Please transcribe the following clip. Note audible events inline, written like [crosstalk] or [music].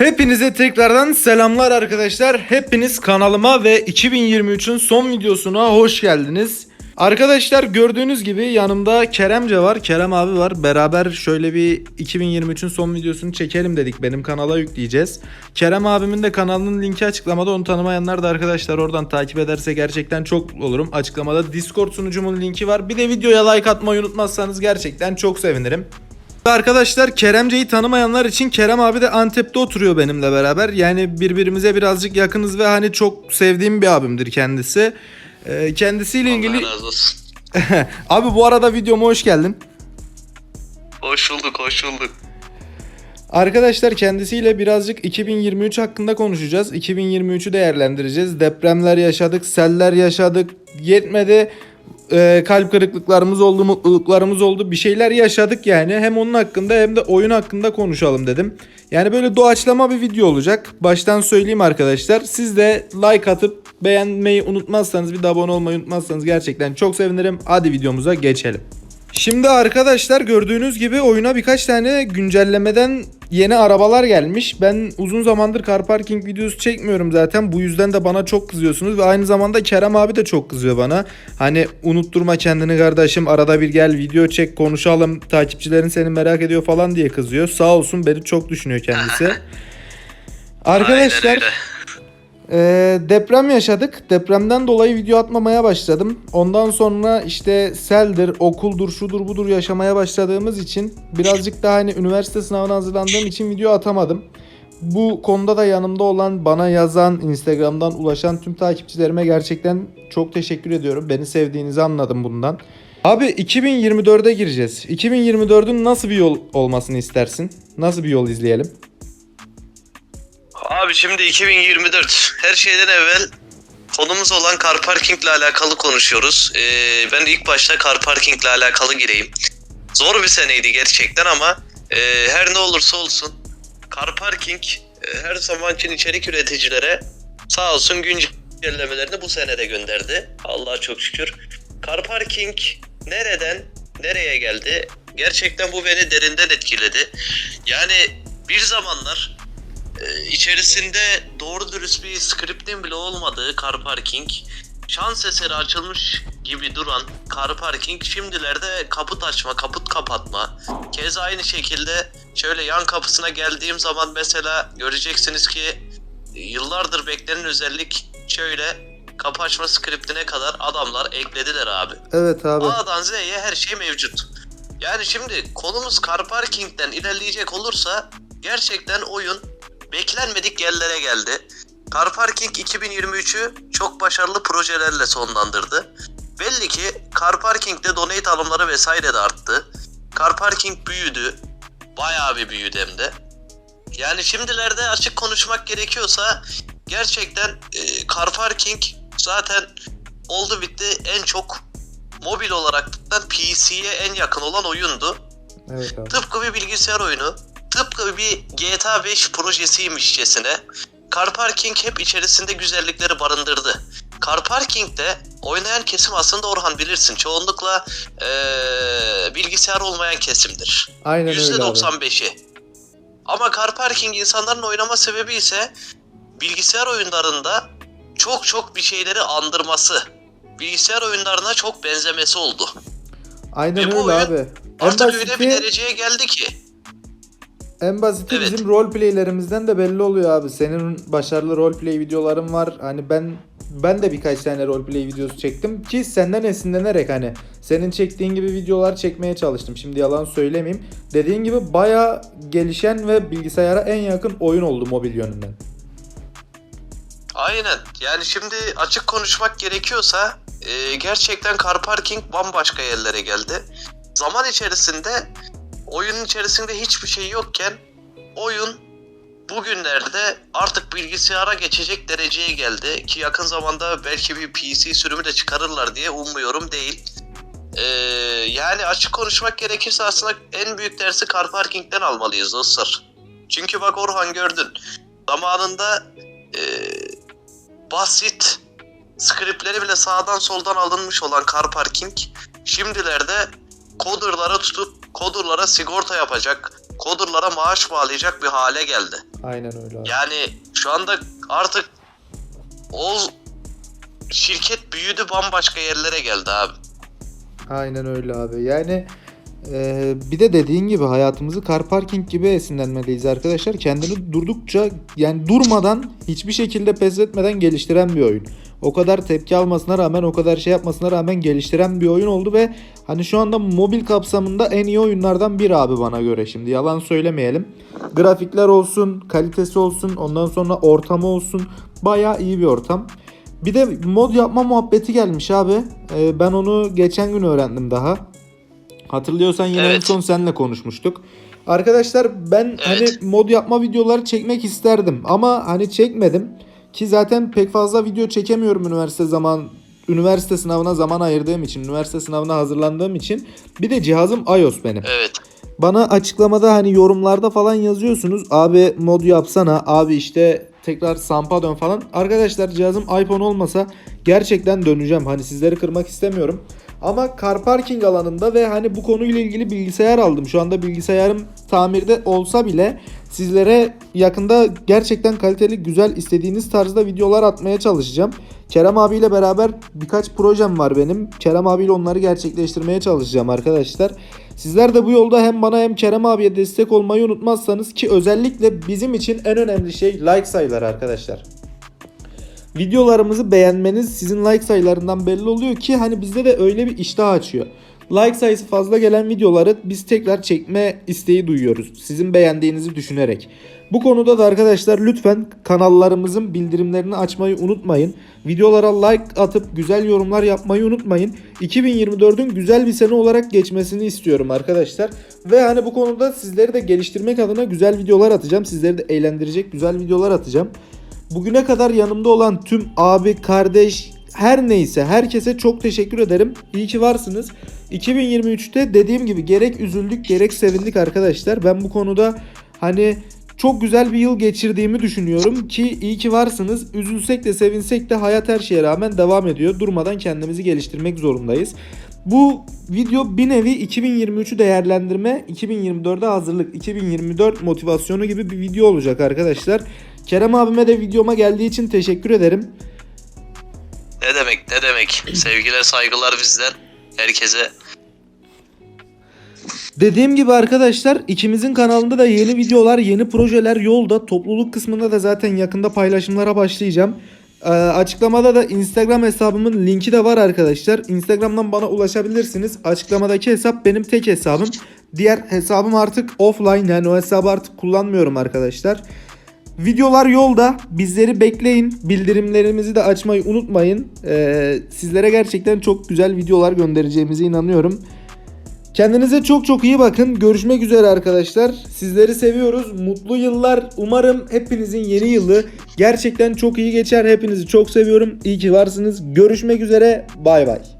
Hepinize tekrardan selamlar arkadaşlar. Hepiniz kanalıma ve 2023'ün son videosuna hoş geldiniz. Arkadaşlar gördüğünüz gibi yanımda Keremce var. Kerem abi var. Beraber şöyle bir 2023'ün son videosunu çekelim dedik. Benim kanala yükleyeceğiz. Kerem abimin de kanalının linki açıklamada. Onu tanımayanlar da arkadaşlar oradan takip ederse gerçekten çok mutlu olurum. Açıklamada Discord sunucumun linki var. Bir de videoya like atmayı unutmazsanız gerçekten çok sevinirim. Arkadaşlar Keremce'yi tanımayanlar için Kerem abi de Antep'te oturuyor benimle beraber. Yani birbirimize birazcık yakınız ve hani çok sevdiğim bir abimdir kendisi. Ee, kendisiyle ilgili... Allah razı olsun. [laughs] abi bu arada videoma hoş geldin. Hoş bulduk, hoş bulduk. Arkadaşlar kendisiyle birazcık 2023 hakkında konuşacağız. 2023'ü değerlendireceğiz. Depremler yaşadık, seller yaşadık. Yetmedi. Ee, kalp kırıklıklarımız oldu, mutluluklarımız oldu. Bir şeyler yaşadık yani. Hem onun hakkında hem de oyun hakkında konuşalım dedim. Yani böyle doğaçlama bir video olacak. Baştan söyleyeyim arkadaşlar. Siz de like atıp beğenmeyi unutmazsanız bir de abone olmayı unutmazsanız gerçekten çok sevinirim. Hadi videomuza geçelim. Şimdi arkadaşlar gördüğünüz gibi oyuna birkaç tane güncellemeden yeni arabalar gelmiş. Ben uzun zamandır car parking videosu çekmiyorum zaten. Bu yüzden de bana çok kızıyorsunuz ve aynı zamanda Kerem abi de çok kızıyor bana. Hani unutturma kendini kardeşim arada bir gel video çek konuşalım. Takipçilerin seni merak ediyor falan diye kızıyor. Sağ olsun beni çok düşünüyor kendisi. [laughs] Arkadaşlar. Ee, deprem yaşadık. Depremden dolayı video atmamaya başladım. Ondan sonra işte seldir, okuldur, şudur budur yaşamaya başladığımız için birazcık daha hani üniversite sınavına hazırlandığım için video atamadım. Bu konuda da yanımda olan, bana yazan, Instagram'dan ulaşan tüm takipçilerime gerçekten çok teşekkür ediyorum. Beni sevdiğinizi anladım bundan. Abi 2024'e gireceğiz. 2024'ün nasıl bir yol olmasını istersin? Nasıl bir yol izleyelim? Abi şimdi 2024. Her şeyden evvel konumuz olan car parking ile alakalı konuşuyoruz. Ee, ben ilk başta car parking ile alakalı gireyim. Zor bir seneydi gerçekten ama e, her ne olursa olsun car parking e, her zaman için içerik üreticilere sağ olsun güncellemelerini bu senede gönderdi. Allah'a çok şükür. Car parking nereden nereye geldi? Gerçekten bu beni derinden etkiledi. Yani bir zamanlar içerisinde doğru dürüst bir skriptin bile olmadığı car parking şans eseri açılmış gibi duran car parking şimdilerde kaput açma, kaput kapatma. Keza aynı şekilde şöyle yan kapısına geldiğim zaman mesela göreceksiniz ki yıllardır beklenen özellik şöyle kapı açma skriptine kadar adamlar eklediler abi. Evet abi. A'dan Z'ye her şey mevcut. Yani şimdi konumuz car parking'den ilerleyecek olursa gerçekten oyun beklenmedik yerlere geldi. Car Parking 2023'ü çok başarılı projelerle sonlandırdı. Belli ki Car Parking'de donate alımları vesaire de arttı. Car Parking büyüdü. Bayağı bir büyüdü hem de. Yani şimdilerde açık konuşmak gerekiyorsa gerçekten e, Car Parking zaten oldu bitti en çok mobil olaraktan PC'ye en yakın olan oyundu. Evet abi. Tıpkı bir bilgisayar oyunu, tıpkı bir GTA 5 projesiymişçesine Car Parking hep içerisinde güzellikleri barındırdı. Car Parking'de oynayan kesim aslında Orhan bilirsin çoğunlukla eee, bilgisayar olmayan kesimdir. Aynen öyle abi. %95'i. Ama Car Parking insanların oynama sebebi ise bilgisayar oyunlarında çok çok bir şeyleri andırması. Bilgisayar oyunlarına çok benzemesi oldu. Aynen Ve bu öyle oyun abi. Artık öyle bir dereceye geldi ki. En basiti Evet. bizim roleplaylerimizden de belli oluyor abi. Senin başarılı roleplay videoların var. Hani ben ben de birkaç tane roleplay videosu çektim ki senden esinlenerek hani senin çektiğin gibi videolar çekmeye çalıştım. Şimdi yalan söylemeyeyim. Dediğin gibi baya gelişen ve bilgisayara en yakın oyun oldu mobil yönünden. Aynen. Yani şimdi açık konuşmak gerekiyorsa e, gerçekten car parking bambaşka yerlere geldi. Zaman içerisinde oyunun içerisinde hiçbir şey yokken oyun bugünlerde artık bilgisayara geçecek dereceye geldi ki yakın zamanda belki bir PC sürümü de çıkarırlar diye umuyorum değil. E, yani açık konuşmak gerekirse aslında en büyük dersi car parking'den almalıyız dostlar. Çünkü bak Orhan gördün. Zamanında e, basit skriptleri bile sağdan soldan alınmış olan car parking şimdilerde coderlara tutup coderlara sigorta yapacak, coderlara maaş bağlayacak bir hale geldi. Aynen öyle abi. Yani şu anda artık o şirket büyüdü bambaşka yerlere geldi abi. Aynen öyle abi. Yani e, bir de dediğin gibi hayatımızı car parking gibi esinlenmeliyiz arkadaşlar. Kendini durdukça yani durmadan hiçbir şekilde pes etmeden geliştiren bir oyun. O kadar tepki almasına rağmen o kadar şey yapmasına rağmen geliştiren bir oyun oldu ve hani şu anda mobil kapsamında en iyi oyunlardan biri abi bana göre şimdi yalan söylemeyelim. Grafikler olsun, kalitesi olsun, ondan sonra ortamı olsun bayağı iyi bir ortam. Bir de mod yapma muhabbeti gelmiş abi. Ee, ben onu geçen gün öğrendim daha. Hatırlıyorsan yine en Evet. son seninle konuşmuştuk. Arkadaşlar ben Evet. hani mod yapma videoları çekmek isterdim ama hani çekmedim. Ki zaten pek fazla video çekemiyorum üniversite zaman üniversite sınavına zaman ayırdığım için, üniversite sınavına hazırlandığım için. Bir de cihazım iOS benim. Evet. Bana açıklamada hani yorumlarda falan yazıyorsunuz. Abi mod yapsana. Abi işte tekrar Samp'a dön falan. Arkadaşlar cihazım iPhone olmasa gerçekten döneceğim. Hani sizleri kırmak istemiyorum. Ama car parking alanında ve hani bu konuyla ilgili bilgisayar aldım. Şu anda bilgisayarım tamirde olsa bile sizlere yakında gerçekten kaliteli güzel istediğiniz tarzda videolar atmaya çalışacağım. Kerem abiyle beraber birkaç projem var benim. Kerem abiyle onları gerçekleştirmeye çalışacağım arkadaşlar. Sizler de bu yolda hem bana hem Kerem abiye destek olmayı unutmazsanız ki özellikle bizim için en önemli şey like sayıları arkadaşlar. Videolarımızı beğenmeniz sizin like sayılarından belli oluyor ki hani bizde de öyle bir iştah açıyor. Like sayısı fazla gelen videoları biz tekrar çekme isteği duyuyoruz. Sizin beğendiğinizi düşünerek. Bu konuda da arkadaşlar lütfen kanallarımızın bildirimlerini açmayı unutmayın. Videolara like atıp güzel yorumlar yapmayı unutmayın. 2024'ün güzel bir sene olarak geçmesini istiyorum arkadaşlar. Ve hani bu konuda sizleri de geliştirmek adına güzel videolar atacağım. Sizleri de eğlendirecek güzel videolar atacağım. Bugüne kadar yanımda olan tüm abi, kardeş, her neyse herkese çok teşekkür ederim. İyi ki varsınız. 2023'te dediğim gibi gerek üzüldük gerek sevindik arkadaşlar. Ben bu konuda hani çok güzel bir yıl geçirdiğimi düşünüyorum ki iyi ki varsınız. Üzülsek de sevinsek de hayat her şeye rağmen devam ediyor. Durmadan kendimizi geliştirmek zorundayız. Bu video bir nevi 2023'ü değerlendirme, 2024'e hazırlık, 2024 motivasyonu gibi bir video olacak arkadaşlar. Kerem abime de videoma geldiği için teşekkür ederim. Ne demek ne demek. Sevgiler saygılar bizden. Herkese. Dediğim gibi arkadaşlar ikimizin kanalında da yeni videolar, yeni projeler yolda. Topluluk kısmında da zaten yakında paylaşımlara başlayacağım. Ee, açıklamada da Instagram hesabımın linki de var arkadaşlar. Instagram'dan bana ulaşabilirsiniz. Açıklamadaki hesap benim tek hesabım. Diğer hesabım artık offline yani o hesabı artık kullanmıyorum arkadaşlar. Videolar yolda. Bizleri bekleyin. Bildirimlerimizi de açmayı unutmayın. Ee, sizlere gerçekten çok güzel videolar göndereceğimize inanıyorum. Kendinize çok çok iyi bakın. Görüşmek üzere arkadaşlar. Sizleri seviyoruz. Mutlu yıllar. Umarım hepinizin yeni yılı gerçekten çok iyi geçer. Hepinizi çok seviyorum. İyi ki varsınız. Görüşmek üzere. Bay bay.